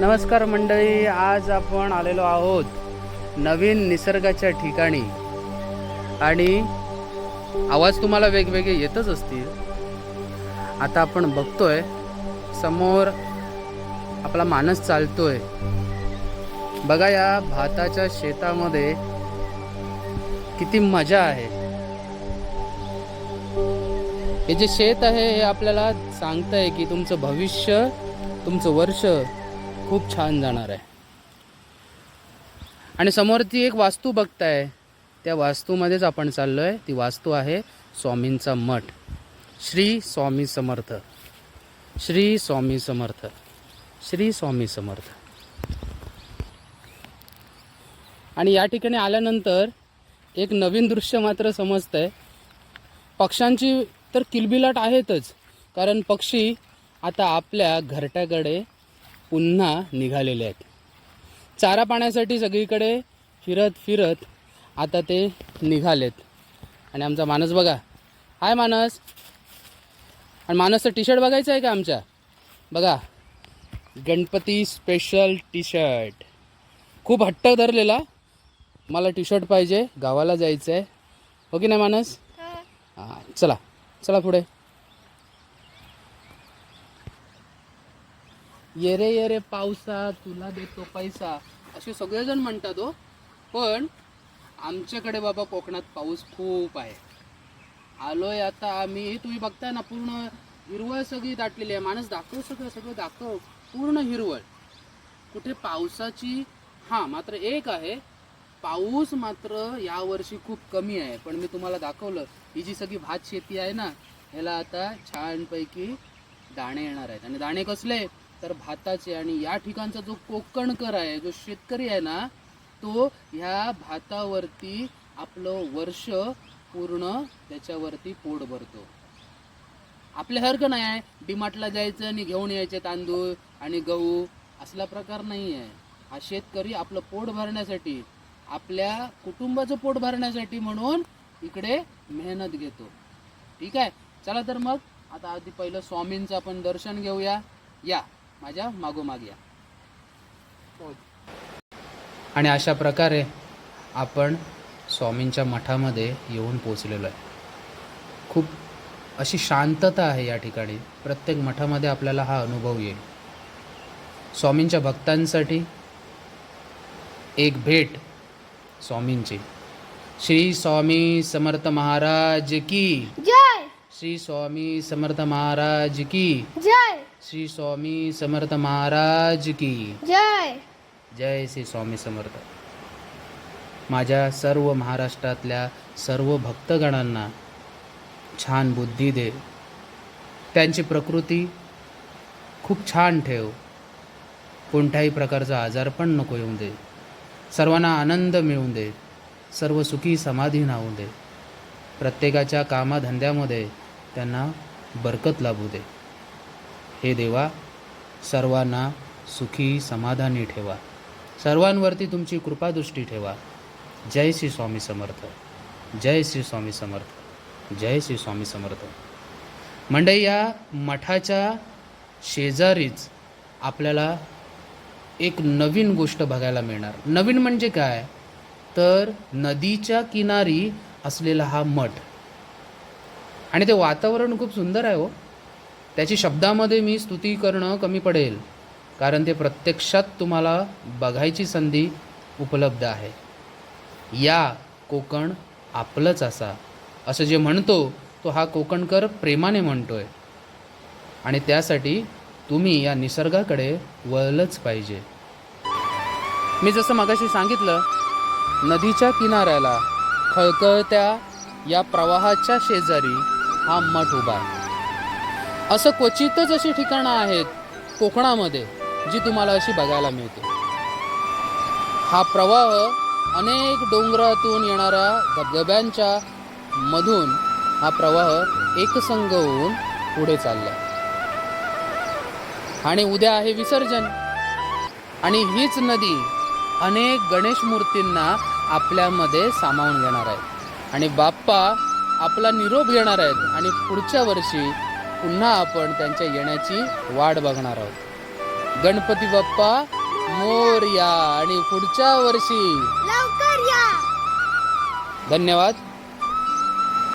नमस्कार मंडळी आज आपण आलेलो आहोत नवीन निसर्गाच्या ठिकाणी. आणि आवाज तुम्हाला वेगवेगळे येतच असतील. आता आपण बघतोय समोर आपला माणूस चालतोय. बघा या भाताच्या शेतामध्ये किती मजा आहे. हे जे शेत आहे हे आपल्याला सांगतंय की तुमचं भविष्य तुमचं वर्ष खूप छान जाणार आहे. आणि समोर ती एक वास्तू बघताय. त्या वास्तूमध्येच आपण चाललो आहे ती वास्तू आहे स्वामींचा मठ. श्री स्वामी समर्थ. श्री स्वामी समर्थ. श्री स्वामी समर्थ. आणि या ठिकाणी आल्यानंतर एक नवीन दृश्य मात्र समजतंय. पक्ष्यांची तर किलबिलाट आहेतच. कारण पक्षी आता आपल्या घरट्याकडे पुन्हा निघालेले आहेत. चारा पाण्यासाठी सगळीकडे फिरत फिरत आता ते निघालेत. आणि आमचा मानस बघा. हाय मानस आणि मानसचं टी शर्ट बघायचं आहे का आमच्या? बघा. गणपती स्पेशल टी शर्ट खूप हट्ट धरलेला. मला टी शर्ट पाहिजे. गावाला जायचं आहे हो की नाही मानस हां चला. चला पुढे. ये रे ये रे पावसा तुला देतो पैसा. असे सगळेजण म्हणतात हो. पण आमच्याकडे बाबा कोकणात पाऊस खूप आहे. आलोय आता आम्ही. तुम्ही बघताय ना पूर्ण हिरवळ सगळी दाटलेली आहे. माणूस दाखव सगळं सगळं दाखव. पूर्ण हिरवळ. कुठे पावसाची? हां मात्र एक आहे. पाऊस मात्र यावर्षी खूप कमी आहे. पण मी तुम्हाला दाखवलं ही जी सगळी भात शेती आहे ना ह्याला आता छानपैकी दाणे येणार आहेत. आणि दाणे कसले? तर भाताचे आणि या ठिकाणचा जो कोकणकर आहे जो शेतकरी आहे ना तो ह्या भातावरती आपलं वर्ष पूर्ण त्याच्यावरती पोट भरतो. आपल्यासारखं नाही आहे. डीमार्टला जायचं आणि घेऊन यायचे तांदूळ आणि गहू असला प्रकार नाही आहे. हा शेतकरी आपलं पोट भरण्यासाठी आपल्या कुटुंबाचं पोट भरण्यासाठी म्हणून इकडे मेहनत घेतो. ठीक आहे? चला तर मग आता आधी पहिलं स्वामींचं आपण दर्शन घेऊया. या. माझ्या मागोमाग या. आणि अशा प्रकारे आपण स्वामींच्या मठामध्ये येऊन पोचलेलो आहे. खूप अशी शांतता आहे या ठिकाणी. प्रत्येक मठामध्ये आपल्याला हा अनुभव येईल. स्वामींच्या भक्तांसाठी एक भेट स्वामींची. श्री स्वामी समर्थ महाराज की. जय. श्री स्वामी समर्थ महाराज की. जय. श्री स्वामी समर्थ महाराज की. जय. जय श्री स्वामी समर्थ. माझ्या सर्व महाराष्ट्रातल्या सर्व भक्तगणांना छान बुद्धी दे. त्यांची प्रकृती खूप छान ठेव. कोणत्याही प्रकारचा आजारपण नको येऊ दे. सर्वांना आनंद मिळवून दे. सर्व सुखी समाधी नावू दे. प्रत्येकाच्या कामाधंद्यामध्ये त्यांना बरकत लाभू दे. हे देवा सर्वांना सुखी समाधानी ठेवा. सर्वांवरती तुमची कृपादृष्टी ठेवा. जय श्री स्वामी समर्थ. जय श्री स्वामी समर्थ. जय श्री स्वामी समर्थ. मंडई या मठाच्या शेजारीच आपल्याला एक नवीन गोष्ट बघायला मिळणार. नवीन म्हणजे काय? तर नदीच्या किनारी असलेला हा मठ. आणि ते वातावरण खूप सुंदर आहे हो. त्याची शब्दामध्ये मी स्तुती करणं कमी पडेल कारण ते प्रत्यक्षात तुम्हाला बघायची संधी उपलब्ध आहे. या कोकण आपलंच असा. असं जे म्हणतो तो हा कोकणकर प्रेमाने म्हणतोय. आणि त्यासाठी तुम्ही या निसर्गाकडे वळलंच पाहिजे. मी जसं मगाशी सांगितलं नदीच्या किनाऱ्याला खळखळत्या या प्रवाहाच्या शेजारी हा मठ उभा आहे. असं क्वचितच अशी ठिकाणं आहेत कोकणामध्ये जी तुम्हाला अशी बघायला मिळते हा प्रवाह अनेक डोंगरातून येणाऱ्या धबधब्यांच्या मधून हा प्रवाह एकसंग होऊन पुढे चालला. आणि उद्या आहे विसर्जन. आणि हीच नदी अनेक गणेश मूर्तींना आपल्यामध्ये सामावून घेणार आहे आणि बाप्पा आपला निरोप घेणार आहेत. आणि पुढच्या वर्षी पुन्हा आपण त्यांच्या येण्याची वाट बघणार आहोत. गणपती बाप्पा मोरया आणि पुढच्या वर्षी. या. धन्यवाद.